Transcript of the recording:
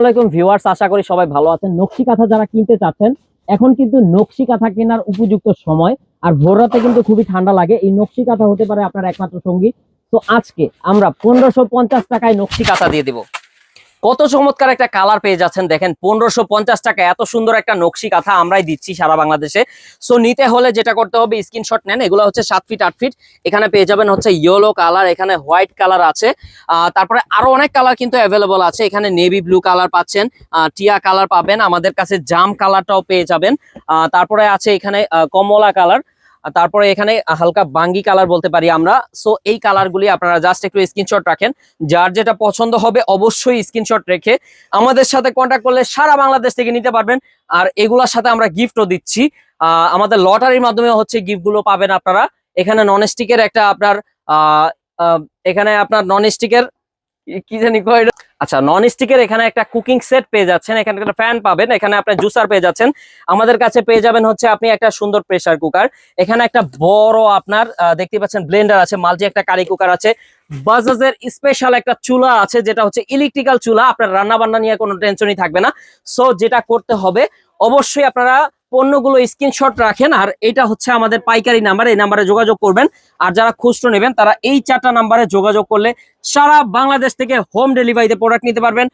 আসসালামাইকুম ভিউয়ার্স, আশা করি সবাই ভালো আছেন। নকশি কাঁথা যারা কিনতে চাচ্ছেন, এখন কিন্তু নকশি কাঁথা কেনার উপযুক্ত সময়, আর ভোররাতে কিন্তু খুবই ঠান্ডা লাগে। এই নকশি কাঁথা হতে পারে আপনার একমাত্র সঙ্গী। তো আজকে আমরা পনেরোশো পঞ্চাশ টাকায় নকশি কাঁথা দিয়ে দিব। কত চমৎকার একটা কালার পেয়ে যাচ্ছেন দেখেন, পনেরোশো পঞ্চাশ টাকা, এত সুন্দর একটা নকশি কাঁথা আমরাই দিচ্ছি সারা বাংলাদেশে। সো নিতে হলে যেটা করতে হবে স্ক্রিনশট নেন, এগুলো হচ্ছে সাত ফিট আট ফিট এখানে পেয়ে যাবেন হচ্ছে ইয়েলো কালার এখানে হোয়াইট কালার আছে। তারপরে আরও অনেক কালার কিন্তু অ্যাভেলেবল আছে। এখানে নেভি ব্লু কালার পাচ্ছেন টিয়া কালার পাবেন, আমাদের কাছে জাম কালারটাও পেয়ে যাবেন। তারপরে আছে এখানে কমলা কালার তারপরে এখানে হালকা বাঙ্গি কালার বলতে পারি আমরা। সো এই কালারগুলি আপনারা জাস্ট একটু স্ক্রিনশট রাখেন। যার যেটা পছন্দ হবে অবশ্যই স্ক্রিনশট রেখে আমাদের সাথে কন্ট্যাক্ট করলে সারা বাংলাদেশ থেকে নিতে পারবেন। আর এগুলোর সাথে আমরা গিফটও দিচ্ছি। আমাদের লটারির মাধ্যমে হচ্ছে গিফটগুলো পাবেন আপনারা। এখানে নন স্টিকের একটা আপনার এখানে আপনার নন স্টিকের কি জানি কয়? আচ্ছা নন স্টিকের এখানে একটা কুকিং সেট পেয়ে যাচ্ছেন। এখানে একটা ফ্যান পাবেন, এখানে আপনি জুসার পেয়ে যাচ্ছেন। আমাদের কাছে পেয়ে যাবেন হচ্ছে আপনি একটা সুন্দর প্রেসার কুকার এখানে একটা বড় আপনার দেখতে পাচ্ছেন ব্লেন্ডার আছে মাল্টি একটা কারি কুকার আছে। বাজাজের স্পেশাল একটা চুলা আছে, যেটা হচ্ছে ইলেকট্রিক্যাল চুলা। আপনার রান্না বান্না নিয়ে কোনো টেনশনই থাকবে না। সো যেটা করতে হবে, অবশ্যই আপনারা পণ্যগুলো স্ক্রিনশট রাখেন, আর এটা হচ্ছে আমাদের পাইকারি নাম্বার এই নাম্বারে যোগাযোগ করবেন। আর যারা খুচরো নেবেন, তারা এই চারটা নাম্বারে যোগাযোগ করলে সারা বাংলাদেশ থেকে হোম ডেলিভারিতে প্রোডাক্ট নিতে পারবেন।